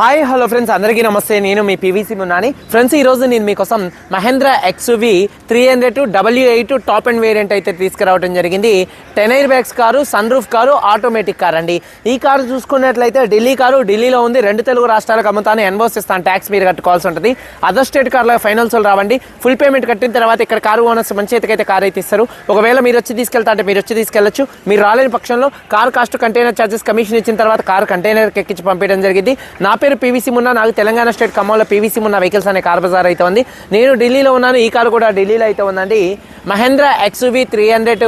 Hi hello friends అందరికీ నమస్తే. నేను మీ పీవీసీ మున్నాని ఫ్రెండ్స్ ఈ రోజు నేను మీకోసం Mahindra XUV three hundred W eight top end variant అయితే తీసుకురావడం జరిగింది. Ten airbags car sunroof car automatic car అండి. ఈ కారు చూసుకున్నట్లయితే ఢిల్లీ కారు ఢిల్లీలో ఉంది. రెండు తెలుగు రాష్ట్రాలకు అమ్ముతాను. ఎన్వోస్ ఇస్తాను. ట్యాక్స్ మీరు కట్టుకోవాల్సి ఉంటుంది. అదర్ స్టేట్ కార్లో ఫైనాన్స్ రావండి. ఫుల్ పేమెంట్ కట్టిన తర్వాత ఇక్కడ కారు ఓనర్స్ మంచి అయితే కార్ అయితే ఇస్తారు. ఒకవేళ మీరు వచ్చి తీసుకెళ్తా అంటే మీరు వచ్చి తీసుకెళ్ళొచ్చు మీరు రాలేని పక్షంలో car cost container charges commission ఇచ్చిన తర్వాత కార్ కంటైనర్కి ఎక్కించి పంపించడం జరిగింది. నా పేరు పీవీసీ మున్నా నాకు తెలంగాణ స్టేట్ ఖమ్మంలో పీవీసీ మున్నా వెహికల్స్ అనే కార్ బజార్ అయితే ఉంది. నేను ఢిల్లీలో ఉన్నాను ఈ కారు కూడా ఢిల్లీలో అయితే ఉందండి. Mahindra XUV three hundred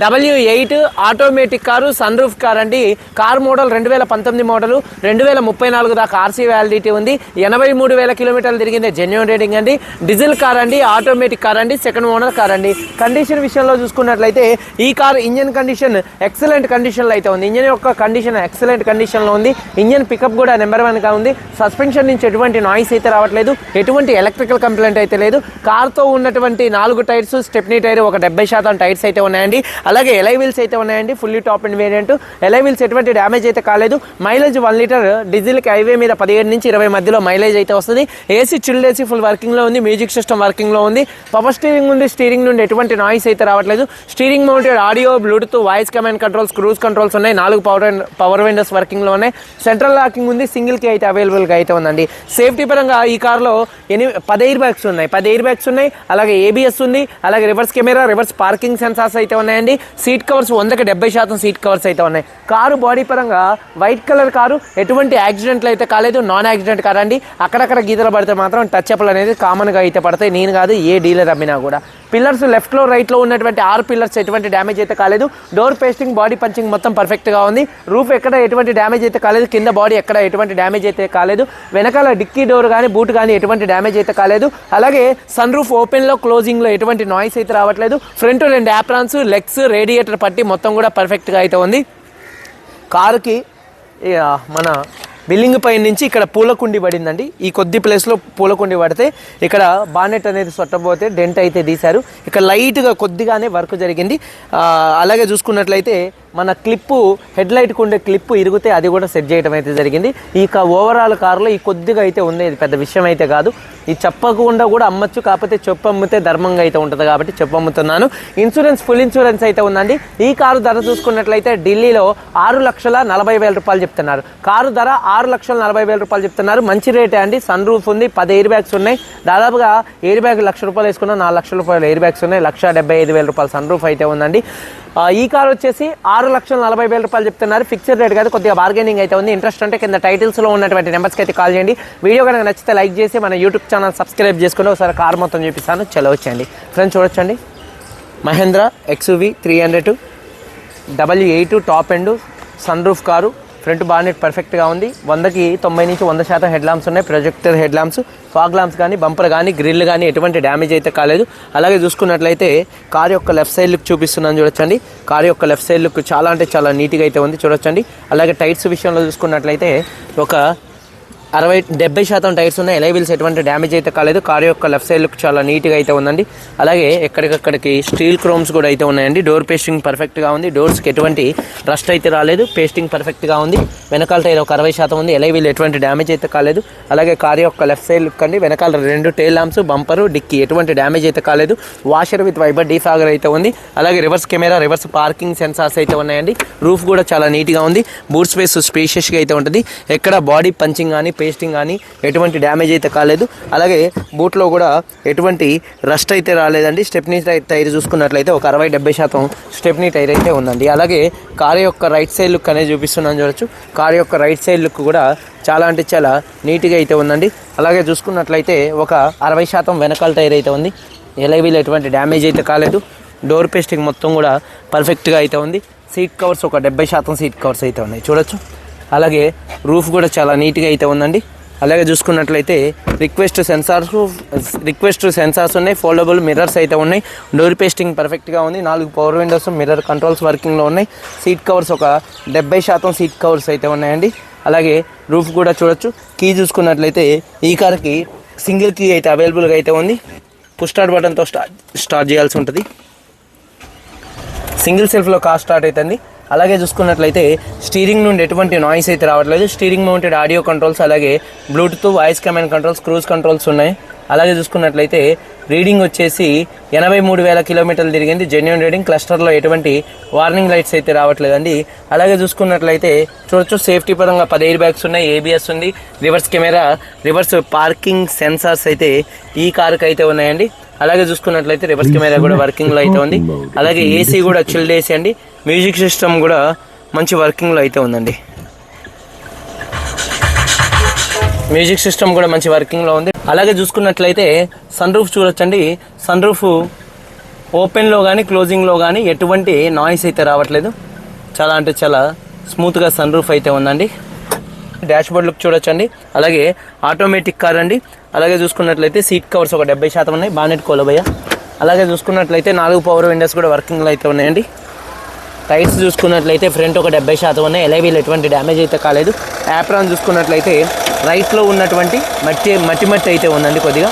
W eight automatic car sunroof car అండి. కార్ మోడల్ రెండు వేల పంతొమ్మిది మోడల్ రెండు వేల ముప్పై నాలుగు దాకా ఆర్సీ వ్యాలిడిటీ ఉంది. ఎనభై మూడు వేల కిలోమీటర్లు తిరిగింది జెన్యున్ రేటింగ్ అండి. డీజిల్ కార్ అండి ఆటోమేటిక్ కార్ అండి సెకండ్ ఓనర్ కార్ అండి. కండిషన్ విషయంలో చూసుకున్నట్లయితే ఈ కార్ ఇంజన్ కండిషన్ ఎక్సలెంట్ కండిషన్లో అయితే ఉంది. ఇంజన్ యొక్క కండిషన్ ఎక్సలెంట్ కండిషన్లో ఉంది. ఇంజన్ పికప్ కూడా నెంబర్ వన్గా ఉంది. సస్పెన్షన్ నుంచి ఎటువంటి నాయిస్ అయితే రావట్లేదు. ఎటువంటి ఎలక్ట్రికల్ కంప్లైంట్ అయితే లేదు. కార్తో ఉన్నటువంటి నాలుగు టైర్స్ స్టెప్నీ టైర్ ఒక డెబ్బై శాతం టైర్స్ అయితే ఉన్నాయండి. అలాగే ఎలైవిల్స్ అయితే ఉన్నాయండి fully top and variant alloy wheels ఎటువంటి డ్యామేజ్ అయితే కాలేదు. మైలేజ్ వన్ లీటర్ డీజిల్కి హైవే మీద పదిహేడు నుంచి ఇరవై మధ్యలో మైలేజ్ అయితే వస్తుంది. ఏసీ చిల్డ్ ఏసీ ఫుల్ వర్కింగ్లో ఉంది మ్యూజిక్ సిస్టమ్ వర్కింగ్లో ఉంది. పవర్ స్టీరింగ్ ఉంది స్టీరింగ్ నుండి ఎటువంటి నాయిస్ అయితే రావట్లేదు. Steering mounted audio Bluetooth voice command controls cruise controls ఉన్నాయి. నాలుగు పవర్ పవర్ విండోస్ వర్కింగ్లో ఉన్నాయి. సెంట్రల్ లాకింగ్ ఉంది సింగిల్కి అయితే అవైలబుల్గా అయితే ఉందండి. సేఫ్టీ పరంగా ఈ కార్లో ఎనీ పది ఎయిర్ బ్యాగ్స్ ఉన్నాయి. పది ఎయిర్ బ్యాగ్స్ ఉన్నాయి. అలాగే ఏబిఎస్ ఉంది. అలాగే reverse camera reverse parking sensors అయితే ఉన్నాయండి. సీట్ కవర్స్ వందకి డెబ్బై శాతం సీట్ కవర్స్ అయితే ఉన్నాయి. కారు బాడీ పరంగా వైట్ కలర్ కారు ఎటువంటి యాక్సిడెంట్లు అయితే కాలేదు. నాన్ యాక్సిడెంట్ కారండి. అండి అక్కడక్కడ గీతలు పడితే మాత్రం టచ్ అప్లు అనేది కామన్గా అయితే పడతాయి. నేను కాదు ఏ డీలర్ అమ్మినా కూడా. పిల్లర్స్ లెఫ్ట్లో రైట్లో ఉన్నటువంటి ఆరు పిల్లర్స్ ఎటువంటి డ్యామేజ్ అయితే కాలేదు. డోర్ పేస్టింగ్ బాడీ పంచింగ్ మొత్తం పర్ఫెక్ట్గా ఉంది. రూఫ్ ఎక్కడ ఎటువంటి డ్యామేజ్ అయితే కాలేదు. కింద బాడీ ఎక్కడ ఎటువంటి డ్యామేజ్ అయితే కాలేదు. వెనకాల డిక్కీ డోర్ కానీ బూట్ కానీ ఎటువంటి డ్యామేజ్ అయితే కాలేదు. అలాగే సన్ రూఫ్ ఓపెన్లో క్లోజింగ్లో ఎటువంటి నాయిస్ అయితే రావట్లేదు. ఫ్రంట్ రెండు యాప్రాన్స్ లెగ్స్ రేడియేటర్ పట్టి మొత్తం కూడా పర్ఫెక్ట్గా అయితే ఉంది. కారుకి ఇక మన బిల్లింగ్ పై నుంచి ఇక్కడ పూలకుండి పడిందండి. ఈ కొద్ది ప్లేస్లో పూలకుండి పడితే ఇక్కడ బానెట్ అనేది సొట్టబోతే డెంట్ అయితే తీశారు. ఇక్కడ లైట్గా కొద్దిగానే వర్క్ జరిగింది. అలాగే చూసుకున్నట్లయితే మన క్లిప్పు హెడ్ లైట్కి ఉండే క్లిప్పు ఇరిగితే అది కూడా సెట్ చేయడం అయితే జరిగింది. ఈ ఓవరాల్ కారులో ఈ కొద్దిగా అయితే ఉంది. ఇది పెద్ద విషయం అయితే కాదు. ఈ చెప్పకుండా కూడా అమ్మచ్చు కాకపోతే చెప్పు అమ్మితే ధర్మంగా అయితే ఉంటుంది కాబట్టి చెప్పు అమ్ముతున్నాను. ఇన్సూరెన్స్ ఫుల్ ఇన్సూరెన్స్ అయితే ఉందండి. ఈ కారు ధర చూసుకున్నట్లయితే ఢిల్లీలో ఆరు లక్షల నలభై వేల రూపాయలు చెప్తున్నారు. కారు ధర ఆరు లక్షల నలభై వేల రూపాయలు చెప్తున్నారు. మంచి రేటే అండి. సన్ రూఫ్ ఉంది పది ఎయిర్ బ్యాగ్స్ ఉన్నాయి. దాదాపుగా ఎయిర్ బ్యాగ్ లక్ష రూపాయలు వేసుకున్న నాలుగు లక్షల రూపాయలు ఎయిర్ బ్యాగ్స్ ఉన్నాయి. లక్ష డెబ్బై ఐదు వేల రూపాయలు సన్ రూఫ్ అయితే ఉందండి. ఈ కార్ వచ్చేసి ఆరు లక్షల నలభై వేల రూపాయలు చెప్తున్నారు. ఫిక్స్డ్ రేట్ కాదు కొద్దిగా బార్గెనింగ్ అయితే ఉంది. ఇంట్రెస్ట్ అంటే కింద టైటిల్స్లో ఉన్నటువంటి నెంబర్స్కి అయితే కాల్ చేయండి. వీడియో కనుక నచ్చితే లైక్ చేసి మన యూట్యూబ్ ఛానల్ సబ్స్క్రైబ్ చేసుకుని ఒకసారి కార్ మొత్తం చూపిస్తాను. చలవచ్చండి ఫ్రెండ్స్ చూడొచ్చండి. Mahindra XUV three hundred W eight top end sunroof car. Front bonnet పర్ఫెక్ట్గా ఉంది. వందకి తొంభై నుంచి వంద శాతం హెడ్ ల్యాంప్స్ ఉన్నాయి. Projector headlamps fog lamps కానీ బంపర్ కానీ గ్రిల్ కానీ ఎటువంటి డ్యామేజ్ అయితే కాలేదు. అలాగే చూసుకున్నట్లయితే కార్ యొక్క లెఫ్ట్ సైడ్ లుక్ చూపిస్తున్నాను చూడొచ్చండి. కార్ యొక్క లెఫ్ట్ సైడ్ లుక్ చాలా అంటే చాలా నీట్గా అయితే ఉంది చూడొచ్చండి. అలాగే టైర్స్ విషయంలో చూసుకున్నట్లయితే ఒక అరవై డెబ్బై శాతం టైర్స్ ఉన్నాయి. ఎలై ఎటువంటి డ్యామేజ్ అయితే కాలేదు. కార్ యొక్క లెఫ్ట్ సైడ్ లుక్ చాలా నీట్గా అయితే ఉందండి. అలాగే ఎక్కడికక్కడికి స్టీల్ క్రోమ్స్ కూడా అయితే ఉన్నాయండి. డోర్ పేస్టింగ్ పర్ఫెక్ట్గా ఉంది. డోర్స్కి ఎటువంటి రస్ట్ అయితే రాలేదు. పేస్టింగ్ పర్ఫెక్ట్గా ఉంది. వెనకాల టైర్ ఒక అరవై శాతం ఉంది. ఎలైవీల్ ఎటువంటి డ్యామేజ్ అయితే కాలేదు. అలాగే కార్ యొక్క లెఫ్ట్ సైడ్ లుక్ అండి. వెనకాల రెండు టైల్ ల్యాంప్స్ బంపరు డిక్కి ఎటువంటి డ్యామేజ్ అయితే కాలేదు. వాషర్ విత్ వైబర్ డీఫాగర్ అయితే ఉంది. అలాగే reverse camera reverse parking sensors అయితే ఉన్నాయండి. రూఫ్ కూడా చాలా నీట్గా ఉంది. బూట్ స్పేస్ స్పేషియస్గా అయితే ఉంటుంది. ఎక్కడ బాడీ పంచింగ్ కానీ పేస్టింగ్ కానీ ఎటువంటి డ్యామేజ్ అయితే కాలేదు. అలాగే బూట్లో కూడా ఎటువంటి రస్ట్ అయితే రాలేదండి. స్టెప్నీ టైర్ చూసుకున్నట్లయితే ఒక అరవై డెబ్బై శాతం స్టెప్నీ టైర్ అయితే ఉందండి. అలాగే కార్ యొక్క రైట్ సైడ్ లుక్ అనేది చూపిస్తున్నాను చూడొచ్చు. కార్ యొక్క రైట్ సైడ్ లుక్ కూడా చాలా అంటే చాలా నీట్గా అయితే ఉందండి. అలాగే చూసుకున్నట్లయితే ఒక అరవై శాతం వెనకాల టైర్ అయితే ఉంది. ఎలవీలు ఎటువంటి డ్యామేజ్ అయితే కాలేదు. డోర్ పేస్టింగ్ మొత్తం కూడా పర్ఫెక్ట్గా అయితే ఉంది. సీట్ కవర్స్ ఒక డెబ్బై శాతం సీట్ కవర్స్ అయితే ఉన్నాయి. చూడొచ్చు. అలాగే రూఫ్ కూడా చాలా నీట్గా అయితే ఉందండి. అలాగే చూసుకున్నట్లయితే రిక్వెస్ట్ సెన్సార్స్ రిక్వెస్ట్ సెన్సార్స్ ఉన్నాయి ఫోల్డబుల్ మిర్రర్స్ అయితే ఉన్నాయి. డోర్ పేస్టింగ్ పర్ఫెక్ట్గా ఉంది నాలుగు పవర్ విండోస్ మిర్రర్ కంట్రోల్స్ వర్కింగ్లో ఉన్నాయి. సీట్ కవర్స్ ఒక డెబ్బై శాతం సీట్ కవర్స్ అయితే ఉన్నాయండి. అలాగే రూఫ్ కూడా చూడొచ్చు. కీ చూసుకున్నట్లయితే ఈ కార్కి సింగిల్ కీ అయితే అవైలబుల్గా అయితే ఉంది. పుష్ స్టార్ట్ బటన్తో స్టార్ట్ స్టార్ట్ చేయాల్సి ఉంటుంది. సింగిల్ సెల్ఫ్లో కార్ స్టార్ట్ అవుతుంది అలాగే చూసుకున్నట్లయితే స్టీరింగ్ నుండి ఎటువంటి నాయిస్ అయితే రావట్లేదు. స్టీరింగ్ మౌంటెడ్ ఆడియో కంట్రోల్స్ అలాగే Bluetooth voice command controls cruise controls ఉన్నాయి. అలాగే చూసుకున్నట్లయితే రీడింగ్ వచ్చేసి ఎనభై మూడు వేల కిలోమీటర్లు తిరిగింది. జెన్యున్ రీడింగ్ క్లస్టర్లో ఎటువంటి వార్నింగ్ లైట్స్ అయితే రావట్లేదండి. అలాగే చూసుకున్నట్లయితే చూడొచ్చు సేఫ్టీ పరంగా పది ఎయిర్ బ్యాగ్స్ ఉన్నాయి ఏబిఎస్ ఉంది reverse camera reverse parking sensors అయితే ఈ కారుకి అయితే ఉన్నాయండి. అలాగే చూసుకున్నట్లయితే రివర్స్ కెమెరా కూడా వర్కింగ్లో అయితే ఉంది. అలాగే ఏసీ కూడా చిల్డ్ ఏసీ అండి. మ్యూజిక్ సిస్టమ్ కూడా మంచి వర్కింగ్లో అయితే ఉందండి. మ్యూజిక్ సిస్టమ్ కూడా మంచి వర్కింగ్లో ఉంది. అలాగే చూసుకున్నట్లయితే సన్ రూఫ్ చూడొచ్చండి. సన్ రూఫ్ ఓపెన్లో కానీ క్లోజింగ్లో కానీ ఎటువంటి నాయిస్ అయితే రావట్లేదు. చాలా అంటే చాలా స్మూత్గా సన్ రూఫ్ అయితే ఉందండి. డాష్ బోర్డ్ లుక్ చూడొచ్చండి. అలాగే ఆటోమేటిక్ కార్ అండి. అలాగే చూసుకున్నట్లయితే సీట్ కవర్స్ ఒక డెబ్బై శాతం ఉన్నాయి. బానెట్ కోలబయ్య. అలాగే చూసుకున్నట్లయితే నాలుగు పవర్ విండోస్ కూడా వర్కింగ్లో అయితే ఉన్నాయండి. టైర్స్ చూసుకున్నట్లయితే ఫ్రంట్ ఒక డెబ్బై శాతం ఉన్నాయి. ఎలైవీలు ఎటువంటి డ్యామేజ్ అయితే కాలేదు. యాప్రాన్ చూసుకున్నట్లయితే రైట్లో ఉన్నటువంటి మట్టి మట్టి మట్టి అయితే ఉందండి కొద్దిగా.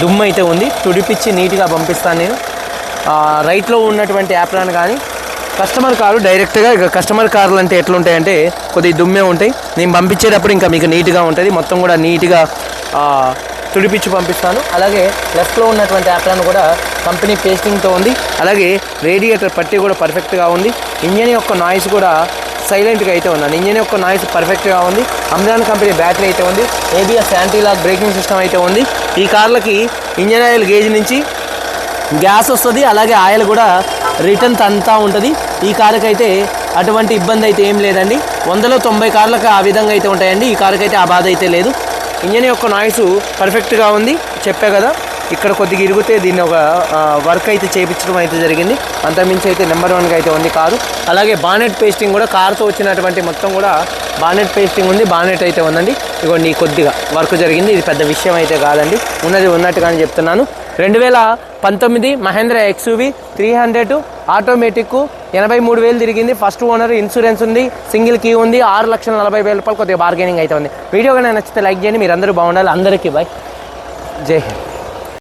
దుమ్ము అయితే ఉంది. తుడిపిచ్చి నీట్గా పంపిస్తాను నేను. రైట్లో ఉన్నటువంటి యాప్రాన్ కానీ కస్టమర్ కారు డైరెక్ట్గా ఇక కస్టమర్ కార్లు అంటే ఎట్లుంటాయంటే కొద్దిగా దుమ్మే ఉంటాయి. నేను పంపించేటప్పుడు ఇంకా మీకు నీట్గా ఉంటుంది. మొత్తం కూడా నీట్గా తుడిపిచ్చి పంపిస్తాను. అలాగే లెఫ్ట్లో ఉన్నటువంటి యాప్రాన్ కూడా కంపెనీ పేస్టింగ్తో ఉంది. అలాగే రేడియేటర్ పట్టి కూడా పర్ఫెక్ట్గా ఉంది. ఇంజన్ యొక్క నాయిస్ కూడా సైలెంట్గా అయితే ఉన్నాను ఇంజన్ యొక్క నాయిస్ పర్ఫెక్ట్గా ఉంది. అమ్రాన్ కంపెనీ బ్యాటరీ అయితే ఉంది. ABS anti lock braking system అయితే ఉంది. ఈ కార్లకి ఇంజన్ ఆయిల్ గేజ్ నుంచి గ్యాస్ వస్తుంది. అలాగే ఆయిల్ కూడా రిటర్న్ అంతా ఉంటుంది. ఈ కారుకి అయితే అటువంటి ఇబ్బంది అయితే ఏం లేదండి. వందలో తొంభై కార్లకు ఆ విధంగా అయితే ఉంటాయండి. ఈ కారుకి అయితే ఆ బాధ అయితే లేదు. ఇంజన్ యొక్క నాయిస్ పర్ఫెక్ట్గా ఉంది. చెప్పా కదా ఇక్కడ కొద్దిగా ఇరిగితే దీన్ని ఒక వర్క్ అయితే చేయించడం అయితే జరిగింది. అంతమించి అయితే నెంబర్ వన్గా అయితే ఉంది కారు. అలాగే బానెట్ పేస్టింగ్ కూడా కారుతో వచ్చినటువంటి మొత్తం కూడా బానెట్ పేస్టింగ్ ఉంది బానెట్ అయితే ఉందండి. ఇగోండి కొద్దిగా వర్క్ జరిగింది. ఇది పెద్ద విషయం అయితే కాదండి. ఉన్నది ఉన్నట్టుగానే చెప్తున్నాను. రెండు వేల పంతొమ్మిది Mahindra XUV three hundred automatic ఎనభై మూడు వేలు తిరిగింది. ఫస్ట్ ఓనర్ ఇన్సూరెన్స్ ఉంది సింగిల్ కీ ఉంది ఆరు లక్షల నలభై వేల రూపాయలు కొద్దిగా బార్గెనింగ్ అయితే ఉంది. వీడియో కానీ నచ్చితే లైక్ చేయండి మీరు అందరూ బాగుండాలి. అందరికీ బాయ్ జై హింద్.